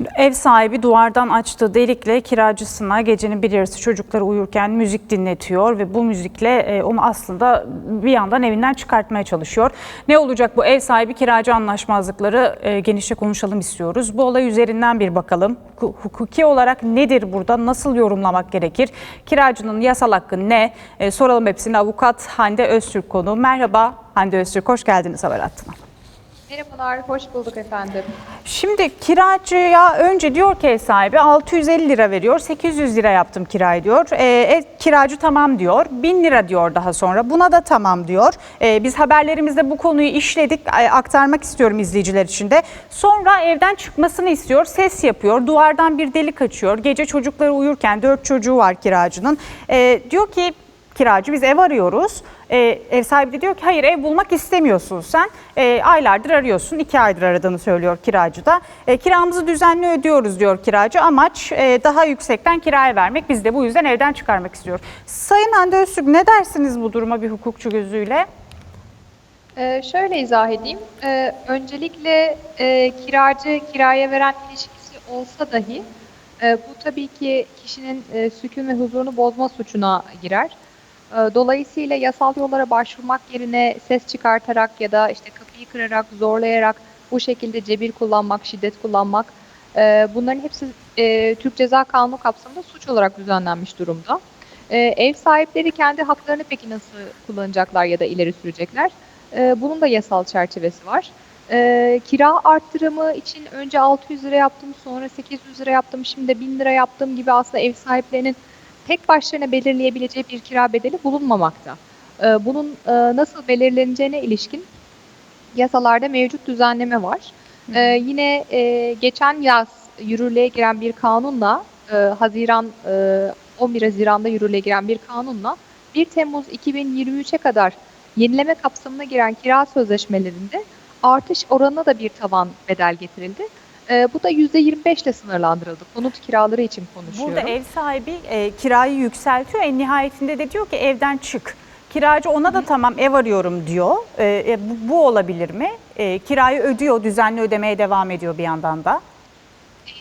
Şimdi ev sahibi duvardan açtığı delikle kiracısına gecenin bir yarısı çocukları uyurken müzik dinletiyor ve bu müzikle e, onu aslında bir yandan evinden çıkartmaya çalışıyor. Ne olacak bu ev sahibi kiracı anlaşmazlıkları e, genişçe konuşalım istiyoruz. Bu olay üzerinden bir bakalım. Hu- Hukuki olarak nedir burada? Nasıl yorumlamak gerekir? Kiracının yasal hakkı ne? E, soralım hepsini avukat Hande Öztürk konu. Merhaba Hande Öztürk, hoş geldiniz Haber Hattı'na. Merhabalar, hoş bulduk efendim. Şimdi kiracıya önce diyor ki ev sahibi 650 lira veriyor, 800 lira yaptım kirayı diyor. Ee, ev, kiracı tamam diyor, 1000 lira diyor daha sonra. Buna da tamam diyor. Ee, biz haberlerimizde bu konuyu işledik, e, aktarmak istiyorum izleyiciler için de. Sonra evden çıkmasını istiyor, ses yapıyor, duvardan bir delik açıyor. Gece çocukları uyurken, 4 çocuğu var kiracının. Ee, diyor ki kiracı biz ev arıyoruz. Ee, ev sahibi de diyor ki hayır ev bulmak istemiyorsun sen. Ee, aylardır arıyorsun. iki aydır aradığını söylüyor kiracı da. Ee, kiramızı düzenli ödüyoruz diyor kiracı. Amaç e, daha yüksekten kiraya vermek. Biz de bu yüzden evden çıkarmak istiyor. Sayın Hande Öztürk ne dersiniz bu duruma bir hukukçu gözüyle? Ee, şöyle izah edeyim. Ee, öncelikle e, kiracı kiraya veren ilişkisi olsa dahi e, bu tabii ki kişinin e, sükun ve huzurunu bozma suçuna girer. E, dolayısıyla yasal yollara başvurmak yerine ses çıkartarak ya da işte kapıyı kırarak, zorlayarak bu şekilde cebir kullanmak, şiddet kullanmak e, bunların hepsi e, Türk Ceza Kanunu kapsamında suç olarak düzenlenmiş durumda. E, ev sahipleri kendi haklarını peki nasıl kullanacaklar ya da ileri sürecekler? Bunun da yasal çerçevesi var. Kira arttırımı için önce 600 lira yaptım, sonra 800 lira yaptım, şimdi de 1000 lira yaptım gibi aslında ev sahiplerinin tek başlarına belirleyebileceği bir kira bedeli bulunmamakta. E, bunun e, nasıl belirleneceğine ilişkin yasalarda mevcut düzenleme var. E, yine e, geçen yaz yürürlüğe giren bir kanunla, e, Haziran e, 11 Haziran'da yürürlüğe giren bir kanunla 1 Temmuz 2023'e kadar yenileme kapsamına giren kira sözleşmelerinde artış oranına da bir tavan bedel getirildi. Ee, bu da %25 ile sınırlandırıldı. Konut kiraları için konuşuyorum. Burada ev sahibi e, kirayı yükseltiyor. En nihayetinde de diyor ki evden çık. Kiracı ona da tamam ev arıyorum diyor. E, e, bu, bu olabilir mi? E, kirayı ödüyor, düzenli ödemeye devam ediyor bir yandan da.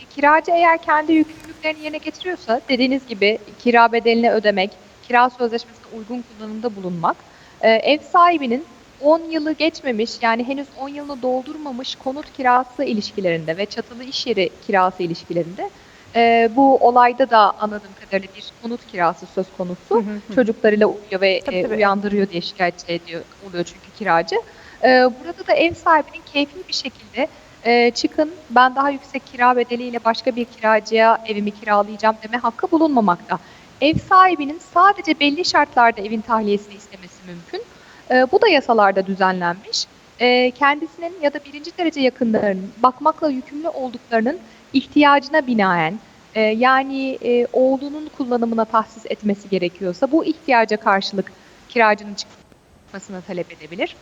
Kiracı eğer kendi yükümlülüklerini yerine getiriyorsa dediğiniz gibi kira bedelini ödemek, kira sözleşmesine uygun kullanımda bulunmak, e, ev sahibinin 10 yılı geçmemiş yani henüz 10 yılını doldurmamış konut kirası ilişkilerinde ve çatılı iş yeri kirası ilişkilerinde e, bu olayda da anladığım kadarıyla bir konut kirası söz konusu. Çocuklarıyla uyuyor ve Tabii, e, tabii. uyandırıyor diye şikayet ediyor oluyor çünkü kiracı. E, burada da ev sahibinin keyfi bir şekilde e, çıkın ben daha yüksek kira bedeliyle başka bir kiracıya evimi kiralayacağım deme hakkı bulunmamakta. Ev sahibinin sadece belli şartlarda evin tahliyesini istemesi mümkün. E, bu da yasalarda düzenlenmiş. E, kendisinin ya da birinci derece yakınlarının bakmakla yükümlü olduklarının ihtiyacına binaen e, yani e, oğlunun kullanımına tahsis etmesi gerekiyorsa bu ihtiyaca karşılık kiracının çıkmasını talep edebilir.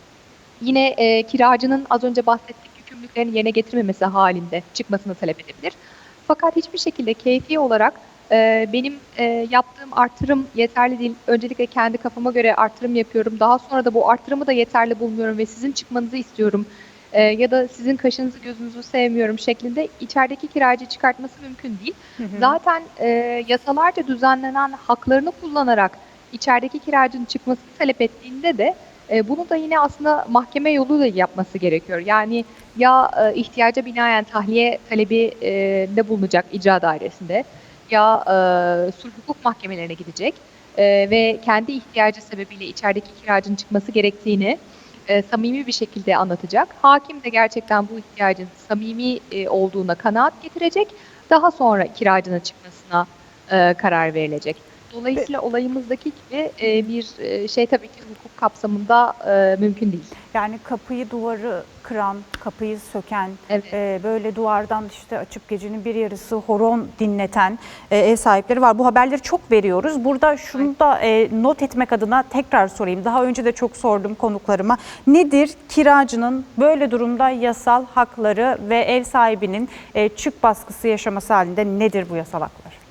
Yine e, kiracının az önce bahsettiğim yükümlülüklerini yerine getirmemesi halinde çıkmasını talep edebilir. Fakat hiçbir şekilde keyfi olarak e, benim e, yaptığım artırım yeterli değil. Öncelikle kendi kafama göre artırım yapıyorum. Daha sonra da bu artırımı da yeterli bulmuyorum ve sizin çıkmanızı istiyorum. E, ya da sizin kaşınızı gözünüzü sevmiyorum şeklinde içerideki kiracı çıkartması mümkün değil. Zaten e, yasalarca düzenlenen haklarını kullanarak içerideki kiracının çıkmasını talep ettiğinde de e, bunu da yine aslında mahkeme yoluyla yapması gerekiyor. Yani ya e, ihtiyaca binaen tahliye talebi e, de bulunacak icra dairesinde ya e, sulh hukuk mahkemelerine gidecek e, ve kendi ihtiyacı sebebiyle içerideki kiracının çıkması gerektiğini e, samimi bir şekilde anlatacak. Hakim de gerçekten bu ihtiyacın samimi e, olduğuna kanaat getirecek. Daha sonra kiracının çıkmasına e, karar verilecek. Dolayısıyla olayımızdaki gibi e, bir e, şey tabii ki hukuk kapsamında e, mümkün değil. Yani kapıyı duvarı kıran, kapıyı söken, Evet. e, böyle duvardan işte açıp gecenin bir yarısı horon dinleten e, ev sahipleri var. Bu haberleri çok veriyoruz. Burada şunu da e, not etmek adına tekrar sorayım. Daha önce de çok sordum konuklarıma. Nedir kiracının böyle durumda yasal hakları ve ev sahibinin e, çık baskısı yaşaması halinde nedir bu yasal haklar?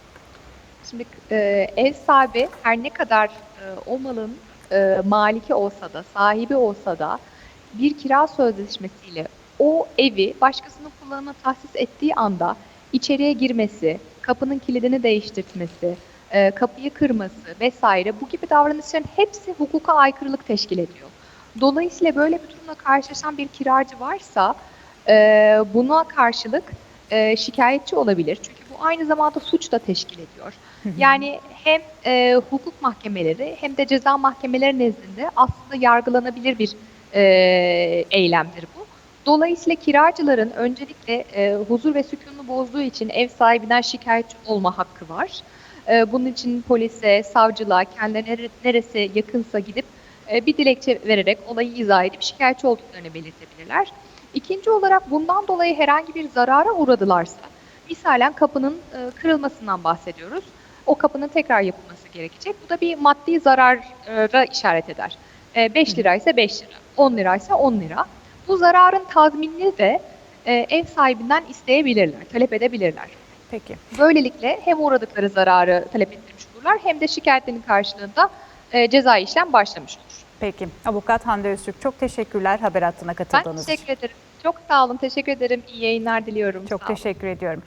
Şimdi e, ev sahibi her ne kadar e, o malın e, maliki olsa da, sahibi olsa da bir kira sözleşmesiyle o evi başkasının kullanımına tahsis ettiği anda içeriye girmesi, kapının kilidini değiştirmesi, e, kapıyı kırması vesaire bu gibi davranışların hepsi hukuka aykırılık teşkil ediyor. Dolayısıyla böyle bir durumla karşılaşan bir kiracı varsa e, buna karşılık e, şikayetçi olabilir. Çünkü bu aynı zamanda suç da teşkil ediyor. Yani hem e, hukuk mahkemeleri hem de ceza mahkemeleri nezdinde aslında yargılanabilir bir e, eylemdir bu. Dolayısıyla kiracıların öncelikle e, huzur ve sükununu bozduğu için ev sahibinden şikayetçi olma hakkı var. E, bunun için polise, savcılığa, kendilerine nere- neresi yakınsa gidip e, bir dilekçe vererek olayı izah edip şikayetçi olduklarını belirtebilirler. İkinci olarak bundan dolayı herhangi bir zarara uğradılarsa, misalen kapının e, kırılmasından bahsediyoruz. O kapının tekrar yapılması gerekecek. Bu da bir maddi zarara işaret eder. 5 lira ise 5 lira, 10 lira ise 10 lira. Bu zararın tazminini de e, ev sahibinden isteyebilirler, talep edebilirler. Peki. Böylelikle hem uğradıkları zararı talep ettirmiş olurlar hem de şikayetlerinin karşılığında e, cezai işlem başlamış olur. Peki. Avukat Hande Öztürk çok teşekkürler haber hattına Ben katıldığınız için. teşekkür ederim. Çok sağ olun, teşekkür ederim. İyi yayınlar diliyorum. Çok teşekkür ediyorum.